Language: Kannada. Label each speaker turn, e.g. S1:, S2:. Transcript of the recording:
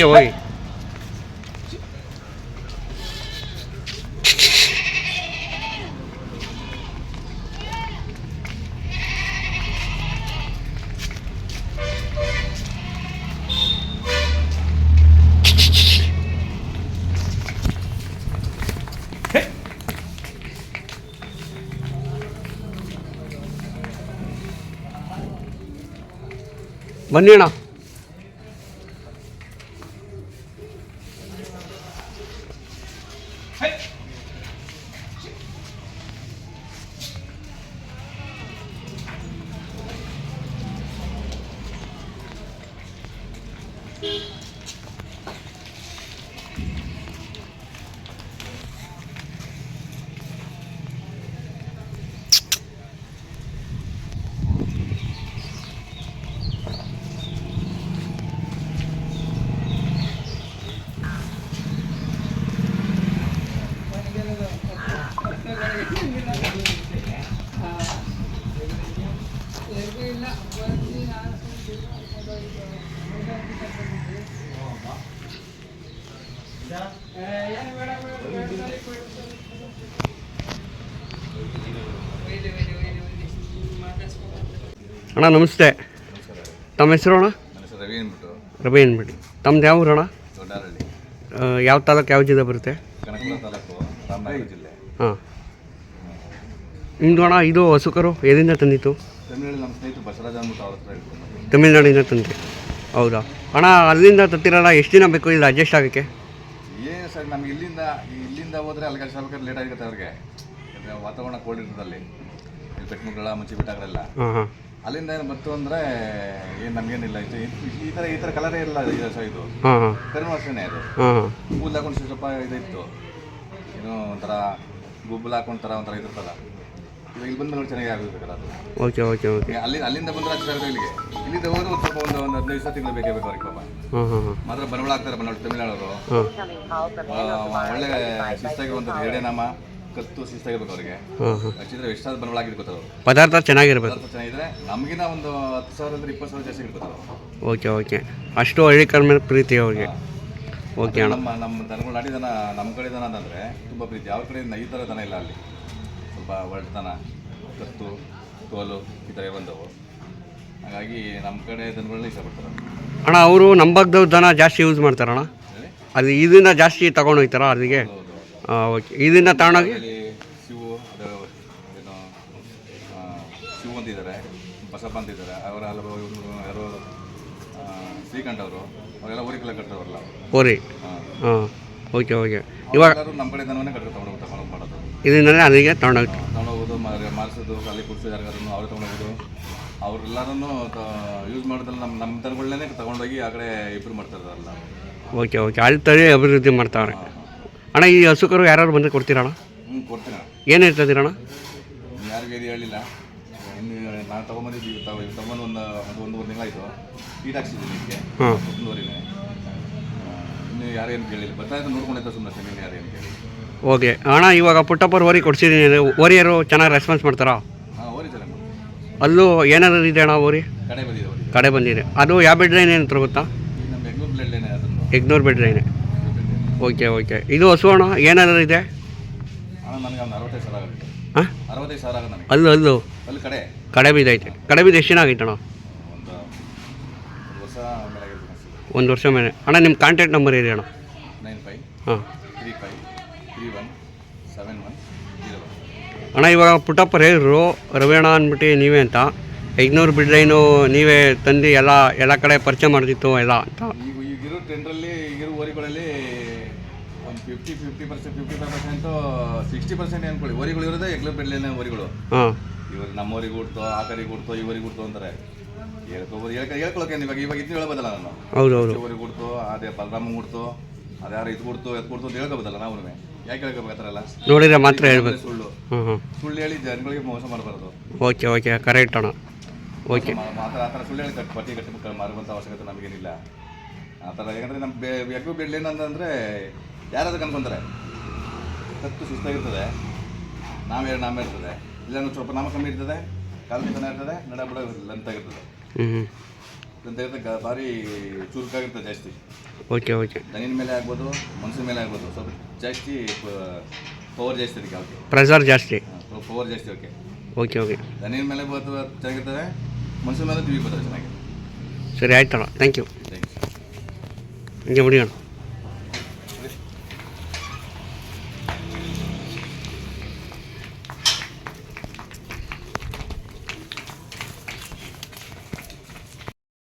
S1: મૂલ્ય હોય મનીણા ಬನ್ನಿ ಅಣ್ಣ ಅಣ್ಣ ನಮಸ್ತೆ. ತಮ್ಮ ಹೆಸರು ಅಣ್ಣ?
S2: ರವಿ ಅಂದ್ಬಿಟ್ಟು
S1: ರವಿ ಅಂದ್ಬಿಟ್ಟು ತಮ್ದು ಯಾವ ಊರಣ್ಣ? ಯಾವ ತಾಲೂಕು ಯಾವ ಜಿಲ್ಲೆ ಬರುತ್ತೆ? ಹಾಂ. ನಿಮ್ದು ಅಣ್ಣ ಇದು ಹಸುಕರು ಎಲ್ಲಿಂದ ತಂದಿತ್ತು ತಮಿಳ್ನಾಡಿಂದ ತಂದೆ ಹೌದಾ? ಅಣ್ಣ ಅಲ್ಲಿಂದ ತತ್ತಿರಲ್ಲ ಎಷ್ಟು ದಿನ ಬೇಕು ಇಲ್ಲಿ ಅಡ್ಜಸ್ಟ್ ಆಗೋಕ್ಕೆ?
S2: ಏನು ಸರ್ ನಮ್ಗೆ ಇಲ್ಲಿಂದ ಇಲ್ಲಿಂದ ಹೋದ್ರೆ ಕೆಲಸ ಅಷ್ಟು ಲೇಟ್ ಆಗುತ್ತೆ ಅವ್ರಿಗೆ. ವಾತಾವರಣ ಕೋಲ್ಡ್ ಇರ್ತದಲ್ಲಿ ಬೆಟ್ಟಮುಗಳ
S1: ಹಾಂ ಹಾಂ.
S2: ಅಲ್ಲಿಂದ ಏನು ಬಂತು ಅಂದರೆ ಏನು ನಮ್ಗೇನಿಲ್ಲ ಇದು ಈ- ತರ ಥರ ಈ ಥರ ಕಲರೇ ಇಲ್ಲ ಇದು ಸರ್ ಇದು. ಕರಿಮೆ ಅಷ್ಟೇ ಅದು. ಕೂದಲು ಹಾಕೊಂಡು ಸ್ವಲ್ಪ ಇದಿತ್ತು. ಏನೋ ಒಂಥರ ಗುಬ್ಬಲ್ ಹಾಕೊಂಡು ಥರ ಒಂಥರ ಇದಿರ್ತಲ್ಲ ಇವಾಗ ಇಲ್ಲಿ ಬಂದ ನೋಡಿ ಚೆನ್ನಾಗಿ ಆಗಬೇಕಲ್ಲ ಅದು.
S1: Okay okay okay.
S2: ಅಲ್ಲಿ ಅಲ್ಲಿಂದ ಬಂದ್ರೆ ಹತ್ತು ಸಾವಿರ ಇಲ್ಲಿಗೆ. ಇಲ್ಲಿಂದ ಹೋದ್ರೆ ಒಂದು ಸ್ವಲ್ಪ ಒಂದು ಒಂದು ಹದಿನೈದು ಸಾವಿರ ತಿಂಗಳು ಬೇಕೇ ಬೇಕು ಅವ್ರಿಗೆ ಪಾಪ. ಮಾತ್ರ ಬಂಡವಾಳ ಆಗ್ತಾರೆ ಬಂಡವಾಳ ತಮಿಳ್ನಾಡವರು. ಒಳ್ಳೆ ಶಿಸ್ತಾಗಿ ಒಂದು ಎರಡೇ ನಾಮ. ಕತ್ತು ಶಿಸ್ತಾಗಿರ್ಬೇಕು ಅವರಿಗೆ.
S1: ಹಾಂ ಹಾಂ
S2: ಹಚ್ಚಿದ್ರೆ ಎಷ್ಟಾದ್ರು ಬಂಡವಾಳ ಆಗಿದ್ದು ಗೊತ್ತವರು
S1: ಪದಾರ್ಥ ಚೆನ್ನಾಗಿರ್ಬೇಕು
S2: ಪದಾರ್ಥ ಚೆನ್ನಾಗಿದ್ರೆ ನಮಗಿನ ಒಂದು ಹತ್ತು ಸಾವಿರ ಅಂದ್ರೆ ಇಪ್ಪತ್ತು ಸಾವಿರ ಜಾಸ್ತಿ ಇರ್ಬೋದು
S1: ಓಕೆ ಓಕೆ. ಅಷ್ಟು ಹಳ್ಳಿ ಕಡಿಮೆ ಮೇಲೆ ಪ್ರೀತಿ ಅವ್ರಿಗೆ. ಓಕೆ ಅಣ್ಣ.
S2: ನಮ್ಮ ನಮ್ಮ ದನಗಳು ನಾಟಿ ದನ ನಮ್ಮ ಕಡೆ ದನ ಅಂತಂದರೆ ತುಂಬ ಪ್ರೀತಿ. ಯಾವ ಕಡೆ ಈ ಥರ ದನ ಇಲ್ಲ ಅಲ್ಲಿ. ಸ್ವಲ್ಪ ಒಳ್ಳೆತನ ಕತ್ತು ತೋಲು ಈ ಥರ ಬಂದವು. ಹಾಗಾಗಿ ನಮ್ಮ ಕಡೆ ದನಗಳನ್ನ ಇಷ್ಟಪಡ್ತಾರೆ
S1: ಅಣ್ಣ ಅವರು ನಮ್ಮ ಭಾಗದವ್ರು ದನ ಜಾಸ್ತಿ ಯೂಸ್ ಮಾಡ್ತಾರಣ್ಣ?
S2: ಹೇಳಿ.
S1: ಅದು ಇದನ್ನ ಜಾಸ್ತಿ ತಗೊಂಡು ಹೋಗ್ತಾರ ಅಲ್ಲಿಗೆ?
S2: ಹೌದು
S1: ಹಾಂ ಓಕೆ. ಇದರಿಂದ ತಗೊಂಡೋಗಿ
S2: ಅಲ್ಲಿ ಶಿವು ಅದು ಏನು ಆ, ಶಿವು ಅಂತಿದ್ದಾರೆ ಬಸಪ್ಪ ಅಂತಿದ್ದಾರೆ. ಅವರ ಹಲವು ಇವ್ರು ಯಾರೋ ಆ, ಶ್ರೀಕಂಠ ಅವರು ಅವರೆಲ್ಲ ಊರಿಗೆಲ್ಲ ಕಟ್ತಾರಲ್ಲ
S1: ಓರಿ
S2: ಹಾಂ.
S1: ಹಾಂ ಓಕೆ ಓಕೆ. ಇವಾಗ
S2: ಎಲ್ಲರೂ ನಮ್ಮ ಕಡೆ ದನವನ್ನೇ ಕಟ್ಕೊಂಡು ತಗೊಂಡು ತಗೊಂಡು ಮಾಡೋದು
S1: ಇದರಿಂದನೇ ಅಲ್ಲಿಗೆ ತಗೊಂಡೋಗ್ತಾರೆ?
S2: ತಗೊಂಡೋಗೋದು ಮಾರಿಸೋದು ಅಲ್ಲಿ ಕುಡಿಸೋದು ಯಾರಿಗಾರು ಅವ್ರು ತಗೊಂಡೋಗೋದು ಅವರೆಲ್ಲರನ್ನು ಯೂಸ್ ಮಾಡೋದ್ರಲ್ಲಿ ನಮ್ಮ ನಮ್ಮ ದನಗಳನ್ನೇ ತಗೊಂಡೋಗಿ ಆ ಕಡೆ ಇಬ್ರು ಮಾಡ್ತಾರಲ್ಲ
S1: ಓಕೆ ಓಕೆ. ಅಲ್ಲಿ ತಳಿ ಅಭಿವೃದ್ಧಿ ಮಾಡ್ತಾವ್ರೆ. ಅಣ್ಣ ಈ ಹಸುಕರು ಯಾರು ಬಂದು ಕೊಡ್ತೀರಣ್ಣ
S2: ಹ್ಞೂ ಕೊಡ್ತೀನಿ
S1: ಏನು ಹೇಳ್ತಿದ್ದೀರಣ್ಣ
S2: ಯಾರಿಗೂ ಏನು ಹೇಳಿಲ್ಲ. ಇನ್ನು ನಾನು ತೊಗೊಂಬಂದಿದ್ದೀವಿ ತಗೊ ತೊಗೊಂಡು ಒಂದು ಒಂದು ಒಂದೂವರೆ ತಿಂಗಳಾಯಿತು. ಈಟ್ ಹಾಕ್ಸಿದ್ದೀನಿ ಇದಕ್ಕೆ.
S1: ಹಾಂ.
S2: ಒಂದೂವರೆನೇ ಇನ್ನು ಯಾರೇನು ಕೇಳಿಲ್ಲ. ಬರ್ತಾ ಇದ್ದು ನೋಡ್ಕೊಂಡಿದ್ದ ಸುಮ್ಮನೆ ಸೆಮೀನ್ ಯಾರೇನು ಕೇಳಿ
S1: ಓಕೆ. ಅಣ್ಣ ಇವಾಗ ಪುಟ್ಟಪ್ಪರು ಓರಿ ಕೊಡ್ಸಿದ್ದೀನಿ ಓರಿಯರು ಚೆನ್ನಾಗಿ ರೆಸ್ಪಾನ್ಸ್ ಮಾಡ್ತಾರಾ?
S2: ಹಾಂ ಓರಿ ಚೆನ್ನಾಗಿ
S1: ಅಲ್ಲೂ ಏನಾದ್ರು ಇದೆ ಅಣ್ಣ ಓರಿ?
S2: ಕಡೆ ಬಂದಿದೆ ಓರಿ.
S1: ಕಡೆ ಬಂದಿದೆ. ಅದು ಯಾವ ಬೆಡ್ ಲೈನ್ ಏನು ಗೊತ್ತಾ?
S2: ಈಗ ನಮ್ಮ ಬೆಂಗಳೂರು ಬ್ಲಡ್ಲೇನೆ ಅದನ್ನು
S1: ಎಗ್ನೂರು ಬೆಡ್ ಲೈನೆ ಓಕೆ ಓಕೆ. ಇದು ಹಸು ಅಣ್ಣ ಏನಾದ್ರು ಇದೆ ಹಾಂ? ಅಲ್ಲೂ ಅಲ್ಲೂ?
S2: ಕಡೆ.
S1: ಕಡೆ ಬಿದ್ದೈತೆ ಕಡೆ ಬೀದ ಎಷ್ಟು ದಿನ ಆಗೈತೆ ಅಣ್ಣ?
S2: ಒಂದು ವರ್ಷ ಮೇಲೆ
S1: ಅಣ್ಣ ನಿಮ್ಮ ಕಾಂಟ್ಯಾಕ್ಟ್ ನಂಬರ್ ಇದೆ ಅಣ್ಣ? ಹಾಂ. ಅಣ್ಣ ಇವಾಗ ಪುಟ್ಟಪ್ಪ ಹೇಳಿದ್ರು ರವೇಣ ಅಂದ್ಬಿಟ್ಟು ನೀವೇ ಅಂತ. ಐದುನೂರು ಬಿಡ್ಲೈನು ನೀವೇ ತಂದು ಎಲ್ಲ ಎಲ್ಲ ಕಡೆ ಪರಿಚಯ ಮಾಡ್ತಿತ್ತು ಎಲ್ಲ ಅಂತ.
S2: ಈಗ ಇರೋ ಓರಿಗಳಲ್ಲಿ ಒಂದು fifty fifty percent fifty five percent sixty percent ಅನ್ಕೊಳ್ಳಿ ಓರಿಗಳು ಇರೋದೇ ಎಗ್ಲ ಬೆಡ್ಲೇನೆ ಓರಿಗಳು
S1: ಹಾಂ.
S2: ಇವರು ನಮ್ಮ ಊರಿಗೆ ಹುಡ್ತೋ ಆ ಕರಿಗೆ ಹುಡ್ತೋ ಈ ಊರಿಗೆ ಹುಡ್ತೋ ಅಂತಾರೆ. ಹೇಳ್ಕೊಬೋದು ಹೇಳ್ಕೊ ಹೇಳ್ಕೊಳಕ್ಕೆ ಇವಾಗ ಇವಾಗ ಇದು ಹೇಳ್ಬೋದಲ್ಲ ನಾನು?
S1: ಹೌದು ಹೌದು.
S2: ಊರಿಗೆ ಹುಡ್ತೋ ಅದೇ ಬಲರಾಮ ಹುಡ್ತೋ ಅದ್ಯಾರು ಇದು ಕೊಡ್ತು ಎತ್ ಕೊಡ್ತು ಅಂತ ಹೇಳ್ಕೋಬೋದಲ್ಲ ನಾವು ಯಾಕೆ ಹೇಳ್ಕೋಬೇಕು ಆ ಥರ
S1: ನೋಡಿದ್ರೆ ಮಾತ್ರ ಹೇಳ್ಬೇಕು
S2: ಸುಳ್ಳು ಸುಳ್ಳು. ಹೇಳಿ ಜನಗಳಿಗೆ ಮೋಸ ಮಾಡಬಾರ್ದು.
S1: ಓಕೆ ಓಕೆ ಕರೆಕ್ಟ್ ಅಣ್ಣ. ಓಕೆ.
S2: ಮಾತ್ರ ಆ ಥರ ಸುಳ್ಳು ಹೇಳಿ ಕಟ್ಟಿ ಪಟ್ಟಿ ಕಟ್ಟಿ ಮಾರುವಂಥ ಅವಶ್ಯಕತೆ ನಮಗೇನಿಲ್ಲ. ಆ ಥರ. ಯಾಕಂದರೆ ನಮ್ಮ ಬೆ ಎಗ್ಗು ಬೆಡ್ಲಿ ಏನಂತಂದರೆ ಯಾರಾದ್ರೂ ಅನ್ಕೊಂತಾರೆ ಸತ್ತು ಸುಸ್ತಾಗಿರ್ತದೆ. ನಾವೇ ನಾಮೇ ಇರ್ತದೆ ಇಲ್ಲ ಸ್ವಲ್ಪ ನಾಮ ಕಮ್ಮಿ ಇರ್ತದೆ. ಕಾಲು ಚೆನ್ನಾಗಿ ಇರ್ತದೆ ನಡ ಬಿಡ ಲೆಂತ್ ಆಗಿರ್ತದೆ.
S1: ಹ್ಞೂ ಹ್ಞೂ
S2: ಲೆಂತ್ ಆಗಿರ್ತದೆ ಗ- ಭಾರಿ ಚುರುಕಾಗಿರ್ತದೆ ಜಾಸ್ತಿ.
S1: Okay okay.
S2: ದನಿನ ಮೇಲೆ ಆಗ್ಬೋದು ಮನ್ಸಿನ ಮೇಲೆ ಆಗ್ಬೋದು ಸ್ವಲ್ಪ ಜಾಸ್ತಿ ಪವರ್ ಜಾಸ್ತಿ ಅದಕ್ಕೆ ಓಕೆ
S1: ಪ್ರೆಸರ್ ಜಾಸ್ತಿ.
S2: ಪವರ್ ಜಾಸ್ತಿ ಓಕೆ
S1: ಓಕೆ ಓಕೆ.
S2: ದನಿನ ಮೇಲೆ ಬರ್ತದೆ ಚೆನ್ನಾಗಿರ್ತದೆ ಮನ್ಸಿನ ಮೇಲೆ ದಿವಿ ಬರ್ತದೆ ಚೆನ್ನಾಗಿ.
S1: ಸರಿ ಆಯ್ತಣ್ಣ. ಥ್ಯಾಂಕ್ ಯು എനിക്ക്